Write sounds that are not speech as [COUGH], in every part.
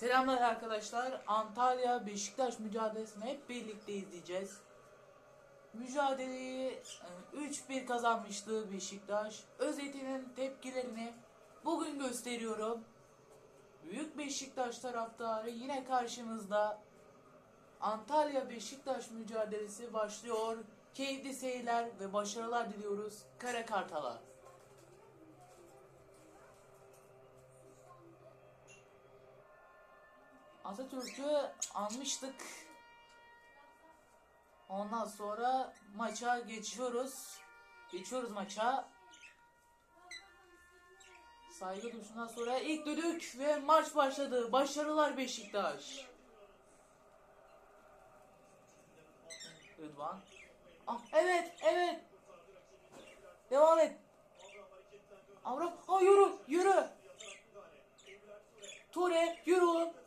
Selamlar arkadaşlar. Antalya Beşiktaş mücadelesini hep birlikte izleyeceğiz. Mücadeleyi e, 3-1 kazanmıştı Beşiktaş. Özetinin tepkilerini bugün gösteriyorum. Büyük Beşiktaş taraftarı yine karşınızda. Antalya Beşiktaş mücadelesi başlıyor. Keyifli seyirler ve başarılar diliyoruz Kara Kartal'a. Atatürk'ü almıştık. Ondan sonra maça geçiyoruz. Geçiyoruz maça. Saygı duruşundan sonra ilk düdük ve maç başladı. Başarılar Beşiktaş. Rıdvan. Ah, evet, evet. Devam et. Avram, ha yürü, yürü. Ture, yürü.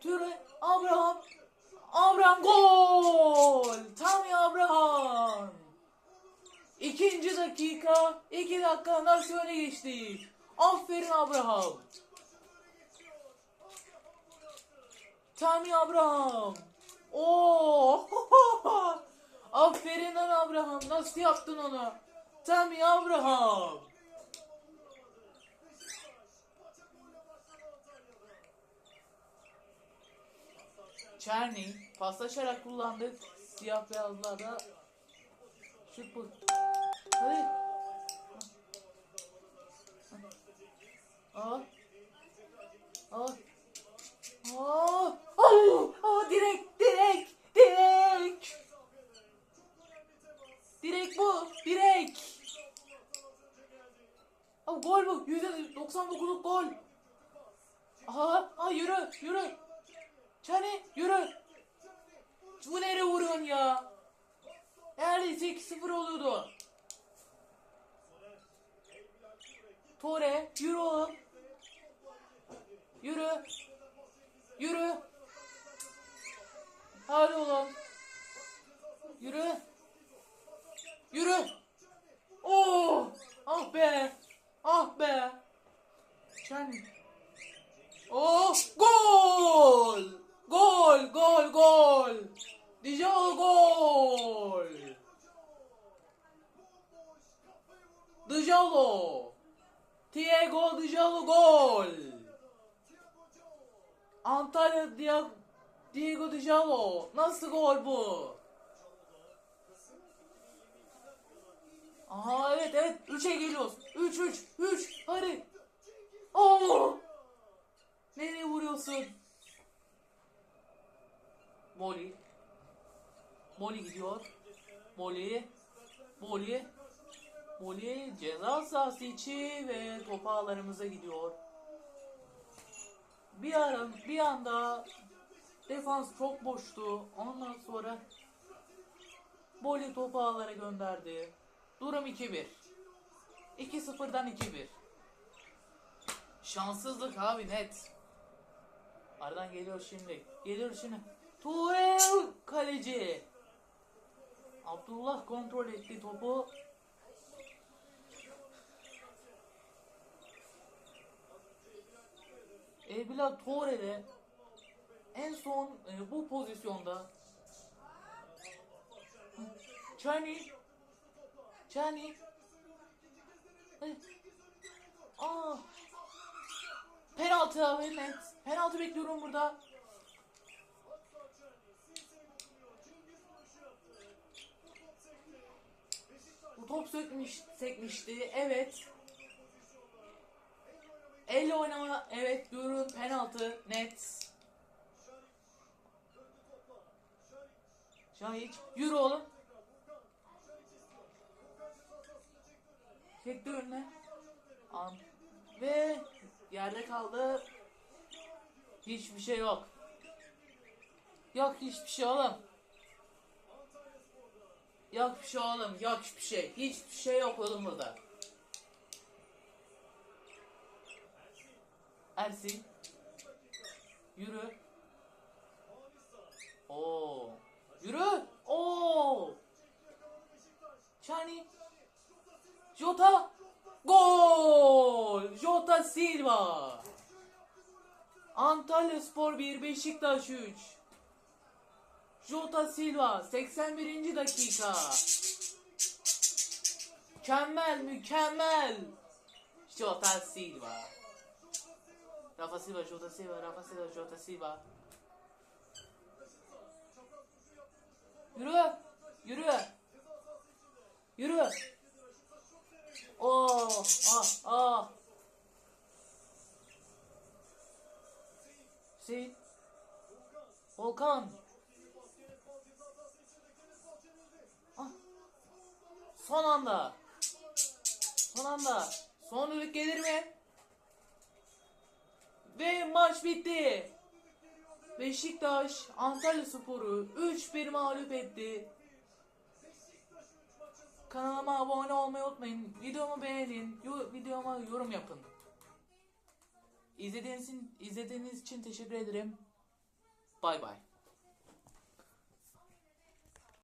Ture, Abraham. Abraham gol. Tam Abraham. İkinci dakika, iki dakika nasıl öne geçti? Aferin Abraham. Tammy Abraham. Oo! [LAUGHS] Aferin lan Abraham. Nasıl yaptın onu? Tammy Abraham. Çerni paslaşarak kullandık. Siyah beyazlarda şut bu. Hadi. Aa. Aa. Aa. Oh, oh, direkt, direkt, direkt. Direkt bu, direkt. Abi gol bu, %99'luk gol. Aha, aha yürü, yürü. Çane, yürü. Bu nereye vuruyorsun ya? Neredeyse 2-0 oluyordu. Tore, yürü oğlum. Yürü. Yürü. Hadi oğlum. Yürü. Yürü. Oo! Ah be. Ah be. Çan. Oh! Gol! Gol! Gol! Gol! Dijalo gol! Dijalo! Diego Dijalo gol! Antalya Diego Dijalo. Nasıl gol bu? Aha evet evet 3'e geliyoruz. 3 3 3 hadi. Oo! Nereye vuruyorsun? Moli. Moli gidiyor. Moli. Moli. Moli ceza sahası içi ve top ağlarımıza gidiyor. Bir ara bir anda defans çok boştu. Ondan sonra Moli topu gönderdi. Durum 2-1. 2-0'dan 2-1. Şanssızlık abi net. Aradan geliyor şimdi. Geliyor şimdi. Tuğel kaleci. Abdullah kontrol etti topu. Ebila Torre de en son e, bu pozisyonda Çani Çani Aa Penaltı abi net. Penaltı bekliyorum burada. Top sökmüş, sekmişti. Evet. Elle oynama. Evet diyorum. Penaltı. Net. Şahit. Yürü oğlum. Çekti önüne. An. Ve yerde kaldı. Hiçbir şey yok. Yok hiçbir şey oğlum. Yok bir şey oğlum. Yok hiçbir şey. Hiçbir şey yok oğlum burada. Ersin. Yürü. Oo. Yürü. Oo. Çani. Jota. Gol. Jota Silva. Antalya Spor 1 Beşiktaş 3. Jota Silva 81. dakika. Mükemmel mükemmel. Jota Silva. Rafa Silva, Jota Silva, Rafa Silva, Jota Silva. Yürü. Yürü. Yürü. Oh, ah, ah. Hüseyin. Volkan. Son anda. Son anda. Son düdük gelir mi? Ve maç bitti. Beşiktaş Antalya Sporu 3-1 mağlup etti. Kanalıma abone olmayı unutmayın. Videomu beğenin. videoma yorum yapın. İzlediğiniz izlediğiniz için teşekkür ederim. Bay bay.